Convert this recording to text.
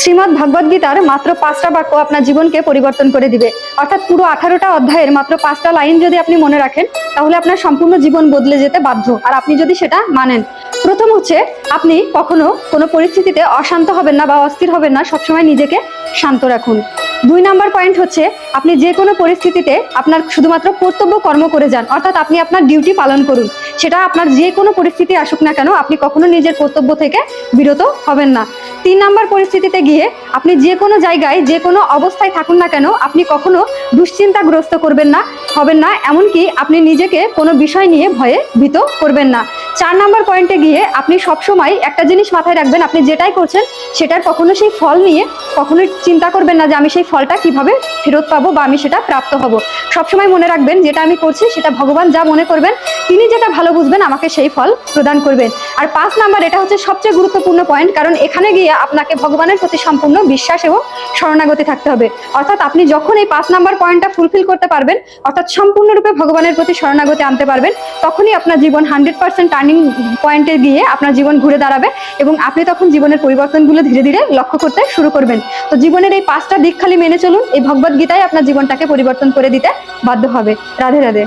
শ্রীমদ্ ভগবদ গীতার মাত্র পাঁচটা বাক্য আপনার জীবনকে পরিবর্তন করে দিবে। অর্থাৎ পুরো আঠারোটা অধ্যায়ের মাত্র পাঁচটা লাইন যদি আপনি মনে রাখেন, তাহলে আপনার সম্পূর্ণ জীবন বদলে যেতে বাধ্য। আর আপনি যদি সেটা মানেন। প্রথম হচ্ছে, আপনি কখনো কোনো পরিস্থিতিতে অশান্ত হবেন না বা অস্থির হবেন না, সবসময় নিজেকে শান্ত রাখুন। দুই নাম্বার পয়েন্ট হচ্ছে, আপনি যে কোনো পরিস্থিতিতে আপনার শুধুমাত্র কর্তব্য কর্ম করে যান, অর্থাৎ আপনি আপনার ডিউটি পালন করুন। সেটা আপনার যে কোনো পরিস্থিতি আসুক না কেন, আপনি কখনো নিজের কর্তব্য থেকে বিরত হবেন না। তিন নাম্বার পরিস্থিতিতে গিয়ে আপনি যে কোনো জায়গায়, যে কোনো অবস্থায় থাকুন না কেন, আপনি কখনো দুশ্চিন্তাগ্রস্ত করবেন না, হবেন না, এমনকি আপনি নিজেকে কোনো বিষয় নিয়ে ভয়ে ভীত করবেন না। চার নাম্বার পয়েন্টে গিয়ে আপনি সবসময় একটা জিনিস মাথায় রাখবেন, আপনি যেটাই করছেন, সেটার কখনো সেই ফল নিয়ে কখনোই চিন্তা করবেন না যে আমি সেই ফলটা কীভাবে ফেরত পাবো বা আমি সেটা প্রাপ্ত হব। সবসময় মনে রাখবেন, যেটা আমি করছি, সেটা ভগবান যা মনে করবেন, তিনি যেটা ভালো বুঝবেন, আমাকে সেই ফল প্রদান করবেন। আর পাঁচ নাম্বার, এটা হচ্ছে সবচেয়ে গুরুত্বপূর্ণ পয়েন্ট কারণ এখানে গিয়ে আপনাকে ভগবানের প্রতি সম্পূর্ণ বিশ্বাস এবং শরণাগতি থাকতে হবে। অর্থাৎ আপনি যখন এই পাঁচ নাম্বার পয়েন্টটা ফুলফিল করতে পারবেন, অর্থাৎ সম্পূর্ণরূপে ভগবানের প্রতি শরণাগতি আনতে পারবেন, তখনই আপনার জীবন হান্ড্রেড পার্সেন্ট টার্নিং পয়েন্টে গিয়ে আপনার জীবন ঘুরে দাঁড়াবে এবং আপনি তখন জীবনের পরিবর্তনগুলো ধীরে ধীরে লক্ষ্য করতে শুরু করবেন। তো জীবনের এই পাঁচটা দিক খালি মেনে চলুন, এই ভগবদ্গীতায় আপনার জীবনটাকে পরিবর্তন করে দিতে বাধ্য হবে। রাধে রাধে।